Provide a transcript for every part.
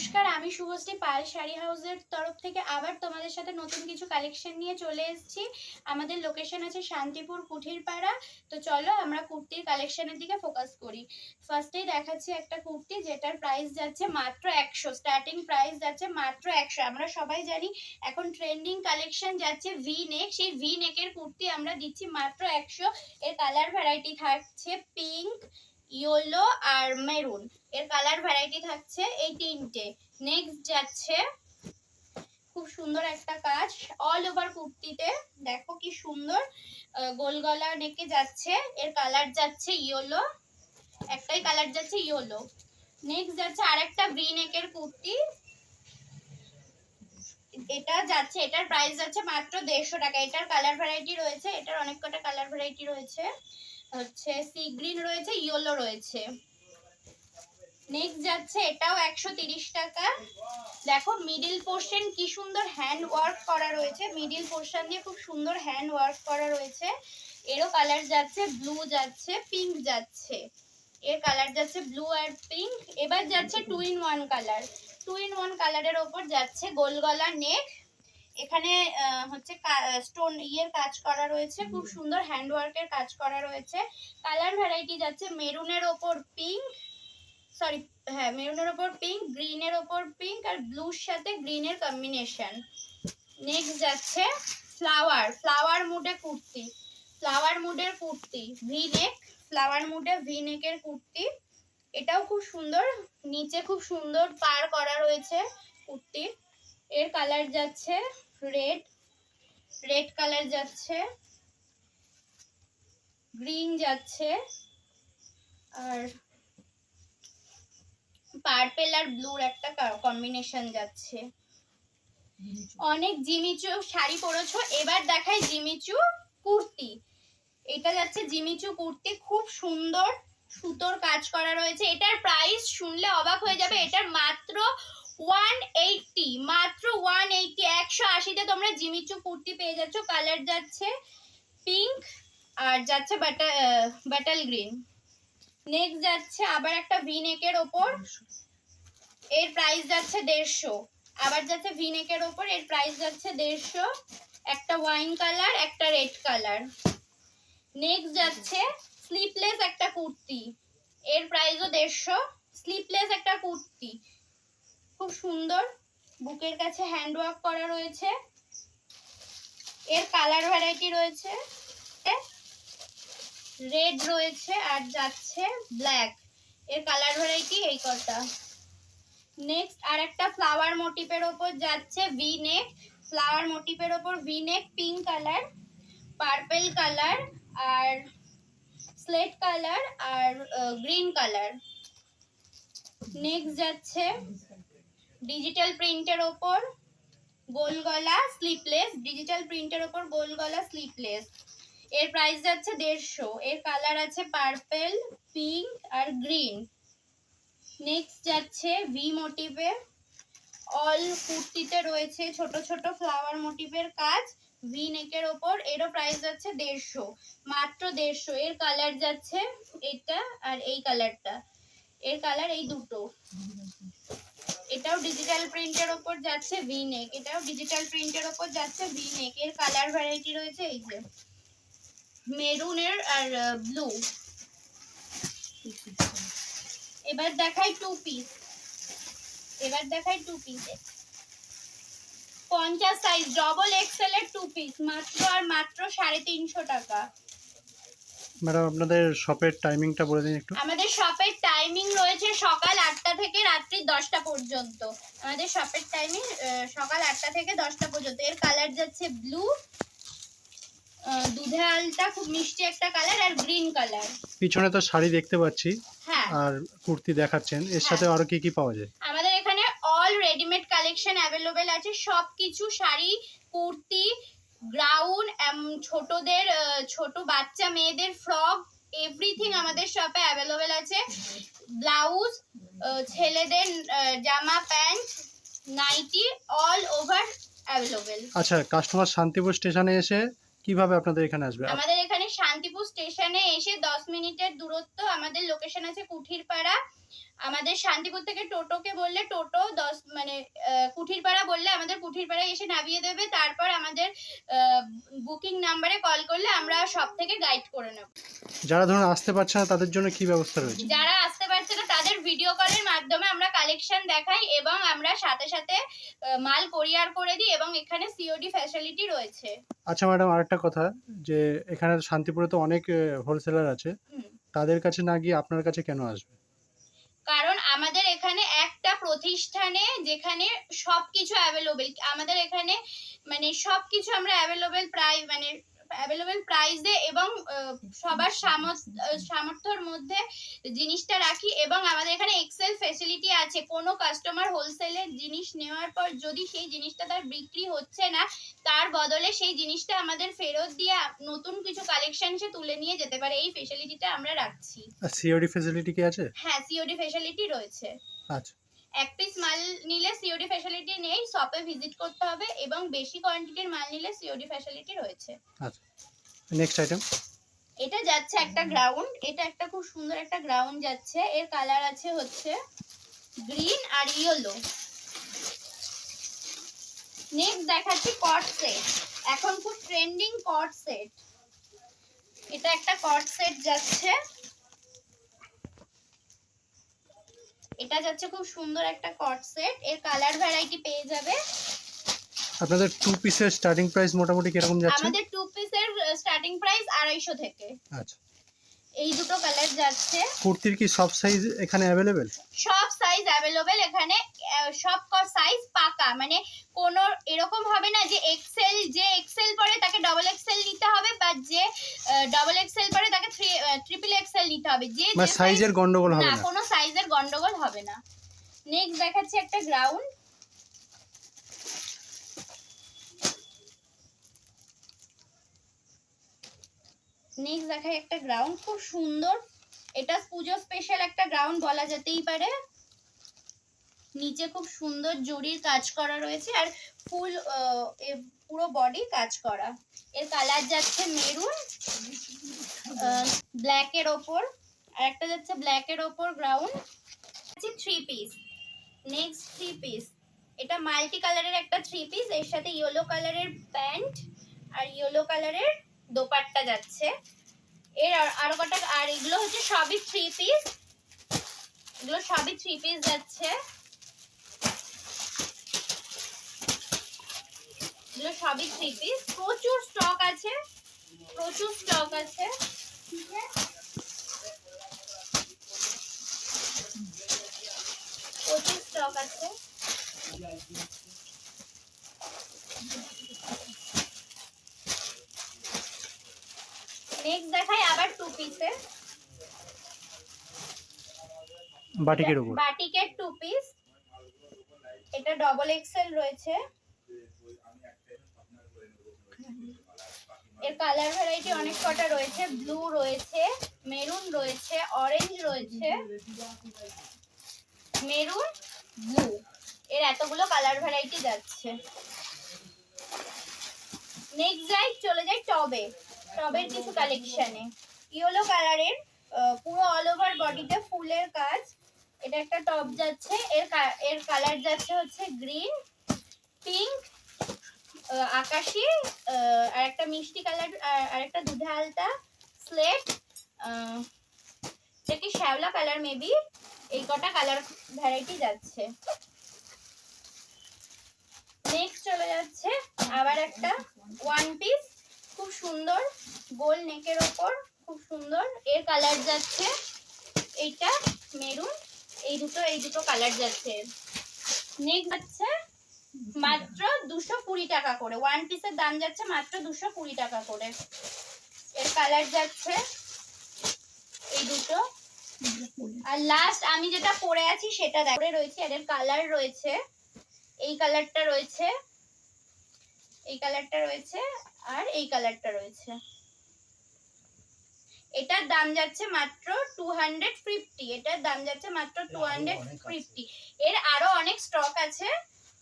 নমস্কার, আমি শুভশ্রী পাল শাড়ি হাউসের তরফ থেকে আবার তোমাদের সাথে নতুন কিছু কালেকশন নিয়ে চলে এসেছি। আমাদের লোকেশন আছে শান্তিপুর কুঠির পাড়া তো চলো আমরা কুর্তির কালেকশনের দিকে ফোকাস করি। ফার্স্টেই দেখাচ্ছি একটা কুর্তি যেটার প্রাইস যাচ্ছে মাত্র একশো। স্টার্টিং প্রাইস যাচ্ছে মাত্র একশো। আমরা সবাই জানি এখন ট্রেন্ডিং কালেকশন যাচ্ছে ভি নেক সেই ভি নেকের কুর্তি আমরা দিচ্ছি মাত্র একশো। এর কালার ভ্যারাইটি থাকছে পিঙ্ক ইয়েলো আর মেরুন এর কালার ভ্যারাইটি থাকছে এই তিনটে। নেক্সট যাচ্ছে খুব সুন্দর একটা কাজ অল ওভার কুর্তিতে। দেখো কি সুন্দর গোল গলা নেকে যাচ্ছে। এর কালার যাচ্ছে ইয়েলো একটাই কালার যাচ্ছে ইয়েলো নেক্সট যাচ্ছে আরেকটা ভি নেকের কুর্তি। এটা যাচ্ছে, এটার প্রাইস যাচ্ছে মাত্র দেড়শো টাকা। এটার কালার ভ্যারাইটি রয়েছে, এটার অনেক কটা কালার ভ্যারাইটি রয়েছে। হচ্ছে সি গ্রিন রয়েছে ইয়েলো রয়েছে। নেক্সট যাচ্ছে এটাও একশো টাকা। দেখো মিডিল পোর্শন কি সুন্দর হ্যান্ড ওয়ার্ক করা রয়েছে। মিডিল পোর্শন দিয়ে খুব সুন্দর হ্যান্ড ওয়ার্ক করা রয়েছে। এরও কালার যাচ্ছে ব্লু যাচ্ছে পিঙ্ক যাচ্ছে। এর কালার যাচ্ছে ব্লু আর পিঙ্ক এবার যাচ্ছে two in one colour two in one কালারের ওপর যাচ্ছে গোল গলা নেক। এখানে হচ্ছে স্টোন ইয়ের কাজ করা রয়েছে, খুব সুন্দর হ্যান্ডওয়ার্কের কাজ করা রয়েছে। কালার ভ্যারাইটি যাচ্ছে মেরুনের ওপর পিঙ্ক সরি হ্যাঁ মেরুনের ওপর পিঙ্ক গ্রিনের ওপর পিঙ্ক আর ব্লুর সাথে গ্রিনের কম্বিনেশন নেক্সট যাচ্ছে ফ্লাওয়ার ফ্লাওয়ার মুডে কুর্তি ফ্লাওয়ার মুডের কুর্তি ভি নেক ফ্লাওয়ার মুডে ভি নেকের কুর্তি। এটাও খুব সুন্দর, নিচে খুব সুন্দর পার করা রয়েছে কুর্তির এর কালার যাচ্ছে রেড রেড কালার যাচ্ছে গ্রিন যাচ্ছে। আর পার্পেল আর ব্লুর একটা কম্বিনেশন যাচ্ছে। অনেক জিমিচু শাড়ি পরেছো, এবার দেখাই জিমিচু কুর্তি। এটা যাচ্ছে জিমিচু কুর্তি, খুব সুন্দর সুতোর কাজ করা রয়েছে। এটার প্রাইস শুনলে অবাক হয়ে যাবে, এটার মাত্র ওয়ান এইটটি মাত্র ওয়ান এইটটি একশো আশিতে তোমরা জিমিচু কুর্তি পেয়ে যাচ্ছ। কালার যাচ্ছে পিঙ্ক আর যাচ্ছে বাটার বাটাল গ্রিন নেক্সট যাচ্ছে আবার একটা ভি নেকের ওপর এর প্রাইস যাচ্ছে দেড়শো। আবার যাচ্ছে ভিনেকের ওপর, এর প্রাইস যাচ্ছে দেড়শো। একটা ওয়াইন কালার একটা রেড কালার নেক্সট যাচ্ছে স্লিপলেস একটা কুর্তি। এর প্রাইসও দেড়শো। স্লিপলেস একটা কুর্তি। খুব সুন্দর। বুকের কাছে হ্যান্ড ওয়ার্ক করা রয়েছে। এর কালার ভ্যারাইটি রয়েছে। রেড রয়েছে আর যাচ্ছে ব্ল্যাক এর কালার ভ্যারাইটি এই কটা। নেক্সট আর একটা ফ্লাওয়ার মোটিভের ওপর যাচ্ছে ভি নেক ফ্লাওয়ার মোটিভের ওপর V neck pink colour purple colour আর স্লেট কালার আর গ্রিন কালার নেক্সট যাচ্ছে ডিজিটাল প্রিন্টের ওপর গোল গলা স্লিপলেস ডিজিটাল প্রিন্টের ওপর গোল গলা স্লিপলেস এর প্রাইস যাচ্ছে দেড়শো, এর কালার আছে পার্পেল পিঙ্ক আর গ্রিন নেক্সট যাচ্ছে ভি মোটিভে অল কুর্তিতে রয়েছে ছোট ছোট ফ্লাওয়ার মোটিভের কাজ। ভি নেকের ওপর। এরও প্রাইস যাচ্ছে দেড়শো। মাত্র দেড়শো। এর কালার যাচ্ছে এটা আর এই কালারটা এর কালার এই দুটো। এটাও ডিজিটাল প্রিন্টের ওপর যাচ্ছে ভি নেক এটাও ডিজিটাল প্রিন্টের ওপর যাচ্ছে ভি নেক এর কালার ভ্যারাইটি রয়েছে এই যে। মেরুনের আর ব্লু এবার দেখাই টু পিস এবার দেখাই টু পিস পঞ্চাশ সাইজ ডবল এক্সেল এর টু পিস মাত্র আর মাত্র সাড়ে তিনশো টাকা। ম্যাডাম আপনাদের শপের টাইমিংটা বলে দিন একটু। আমাদের শপের টাইমিং রয়েছে সকাল আটটা থেকে রাত্রি দশটা পর্যন্ত। আমাদের শপের টাইমিং সকাল আটটা থেকে দশটা পর্যন্ত। এর কালার যাচ্ছে ব্লু দুধে আলটা খুব মিষ্টি একটা কালার আর গ্রিন কালার পিছনে তো শাড়ি দেখতে পাচ্ছি হ্যাঁ। আর কুর্তি দেখাচ্ছেন। এর সাথে আরও কি কি পাওয়া যায়? আমাদের এখানে অল রেডিমেড কালেকশন অ্যাভেলেবেল আছে। সব কিছু শাড়ি কুর্তি গ্রাউন ছোটদের ছোট বাচ্চা মেয়েদের ফ্রক এভরিথিং আমাদের শপে অ্যাভেলেবেল আছে। ব্লাউজ ছেলেদের জামা pant nightie all over available আচ্ছা কাস্টমার শান্তিপুর স্টেশনে এসে কীভাবে আপনাদের এখানে আসবে? আমাদের এখানে শান্তিপুর স্টেশনে এসে দশ মিনিটের দূরত্ব আমাদের লোকেশন আছে কুঠিরপাড়া। আমাদের শান্তিপুর থেকে টোটোকে বললে টোটো দশ মানে কুঠিরপাড়া বললে আমাদের কুঠিরপাড়ায় এসে নামিয়ে দেবে। তারপর আমাদের বুকিং নাম্বারে কল করলে আমরা সব থেকে গাইড করে নেব। যারা ধরুন আসতে পারছে না তাদের জন্য কি ব্যবস্থা রয়েছে? যারা আসতে পারছে না তাদের ভিডিও কলের মাধ্যমে আমরা কালেকশন দেখাই এবং আমরা সাথে সাথে মাল কোরিয়ার করে দিই এবং এখানে সিওডি ফ্যাসিলিটি রয়েছে। আচ্ছা ম্যাডাম আরেকটা কথা যে এখানে শান্তিপুরে তো অনেক হোলসেলার আছে। তাদের কাছে না গিয়ে আপনার কাছে কেন আসবে? কারণ আমাদের এখানে একটা প্রতিষ্ঠানে যেখানে সবকিছু অ্যাভেলেবেল আমাদের এখানে মানে সবকিছু আমরা অ্যাভেলেবেল প্রায় মানে অ্যাভেলেবেল প্রাইসে এবং সবার সামর্থ্যর মধ্যে জিনিসটা রাখি এবং আমাদের এখানে এক্সেল ফেসিলিটি আছে। কোনো কাস্টমার হোলসেলের জিনিস নেওয়ার পর যদি সেই জিনিসটা তার বিক্রি হচ্ছে না তার বদলে সেই জিনিসটা আমাদের ফেরত দিয়ে নতুন কিছু কালেকশন সে তুলে নিয়ে যেতে পারে। এই ফেসিলিটিটা আমরা রাখছি। সিওডি ফেসিলিটি কি আছে? হ্যাঁ সিওডি ফেসিলিটি রয়েছে। আচ্ছা। এক পিস মাল নিলে সিওডি ফ্যাসিলিটি নেই শপে ভিজিট করতে হবে এবং বেশি কোয়ান্টিটির মাল নিলে সিওডি ফ্যাসিলিটি রয়েছে। আচ্ছা। নেক্সট আইটেম এটা যাচ্ছে একটা গ্রাউন্ড এটা একটা খুব সুন্দর একটা গ্রাউন্ড যাচ্ছে এর কালার আছে হচ্ছে গ্রিন আর ইয়েলো নেক্সট দেখাচ্ছি কট সেট এখন খুব ট্রেন্ডিং কট সেট এটা একটা কট সেট যাচ্ছে। এটা যাচ্ছে খুব সুন্দর একটা কট সেট এর কালার ভ্যারাইটি পেয়ে যাবে। আপনাদের টু পিসের স্টার্টিং প্রাইস মোটামুটি কীরকম যাচ্ছে? আমাদের টু পিসের স্টার্টিং প্রাইস আড়াইশো থেকে। আচ্ছা। এই দুটো কালার যাচ্ছে। কুর্তির কি সব সাইজ এখানে অ্যাভেলেবেল সব সাইজ অ্যাভেলেবেল এখানে সব সব সাইজ পাকা। মানে কোনো এরকম হবে না যে এক্সেল যে এক্সেল পরে তাকে ডবল এক্সেল নিতে হবে যে ডবল এক্সেল পরে তাকে ট্রিপল এক্সেল নিতে হবে। যে মানে সাইজের গন্ডগোল হবে না না। কোনো সাইজের গন্ডগোল হবে না। নেক্সট দেখাচ্ছি একটা গ্রাউন্ড নেক্সট দেখাই একটা গ্রাউন্ড খুব সুন্দর। এটা পুজো স্পেশাল একটা গ্রাউন্ড বলা যেতেই পারে। নিচে খুব সুন্দর জরির কাজ করা রয়েছে। আর ফুল পুরো বডি কাজ করা। এর কালার যাচ্ছে মেরুন ব্ল্যাকের ওপর, আর একটা যাচ্ছে ব্ল্যাকের ওপর গ্রাউন্ড আছে three piece next three piece এটা মাল্টি কালারের একটা থ্রি পিস এর সাথে ইয়েলো কালারের প্যান্ট আর ইয়েলো কালারের দোপাট্টা যাচ্ছে। এর আর- কটা, আর এগুলো হচ্ছে সবই থ্রি পিস এগুলো সবই থ্রি পিস যাচ্ছে। এগুলো সবই থ্রি পিস প্রচুর স্টক আছে। প্রচুর স্টক আছে। প্রচুর স্টক আছে। নেক্সট দেখাই আবার টু পিসের বাটিকের উপর। বাটিকের টু পিস এটা ডবল এক্সেল রয়েছে। এর কালার ভ্যারাইটি অনেক কটা রয়েছে। ব্লু রয়েছে মেরুন রয়েছে অরেঞ্জ রয়েছে মেরুন ব্লু এর এতগুলো কালার ভ্যারাইটি যাচ্ছে। নেক্সট যাই চলে যাই টবে। টবের কিছু কালেকশনে ইয়েলো কালারের পুরো অল ওভার বডিতে ফুলের কাজ। এটা একটা টপ যাচ্ছে। এর এর কালার যাচ্ছে হচ্ছে গ্রিন পিঙ্ক আকাশি আর একটা মিষ্টি কালার আর একটা দুধে আলতা, স্লেট এটা কি শ্যাওলা কালার মেবি, এই কটা কালার ভ্যারাইটি যাচ্ছে। নেক্সট চলে যাচ্ছে আবার একটা ওয়ান পিস খুব সুন্দর, গোল নেকের ওপর, খুব সুন্দর, এর কালার যাচ্ছে এইটা, মেরুন, এই দুটো এই দুটো কালার যাচ্ছে। নেক্সট যাচ্ছে মাত্র দুশো কুড়ি টাকা করে। ওয়ান পিসের দাম যাচ্ছে মাত্র দুশো কুড়ি টাকা করে। এর কালার যাচ্ছে এই দুটো। আর লাস্ট আমি যেটা পরে আছি সেটা দেখে রয়েছে এর কালার রয়েছে। এই কালারটা রয়েছে। এই কালারটা রয়েছে আর এই কালারটা রয়েছে। এটার দাম যাচ্ছে মাত্র টু হান্ড্রেড ফিফটি এটার দাম যাচ্ছে মাত্র টু হান্ড্রেড ফিফটি এর আরও অনেক স্টক আছে।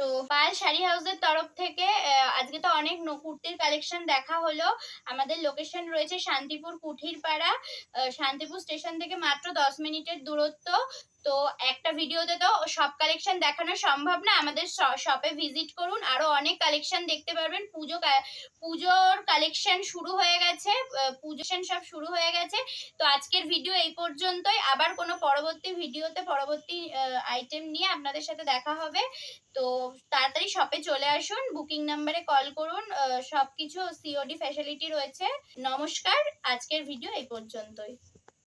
তো পাল শাড়ি হাউসের তরফ থেকে আজকে তো অনেক কুর্তির কালেকশন দেখা হলো। আমাদের লোকেশন রয়েছে শান্তিপুর কুঠির পাড়া শান্তিপুর স্টেশন থেকে মাত্র দশ মিনিটের দূরত্ব। তো একটা ভিডিওতে তো সব কালেকশন দেখানো সম্ভব না। আমাদের শপে ভিজিট করুন। আরও অনেক কালেকশন দেখতে পারবেন। পুজো পুজোর কালেকশন শুরু হয়ে গেছে। আহ, পুজো সব শুরু হয়ে গেছে। তো আজকের ভিডিও এই পর্যন্তই। আবার কোনো পরবর্তী ভিডিওতে পরবর্তী আইটেম নিয়ে আপনাদের সাথে দেখা হবে। তো তাড়াতাড়ি শপে চলে আসুন। বুকিং নাম্বারে কল করুন। আহ, সবকিছু সিওডি ফ্যাসিলিটি রয়েছে। নমস্কার। আজকের ভিডিও এই পর্যন্তই।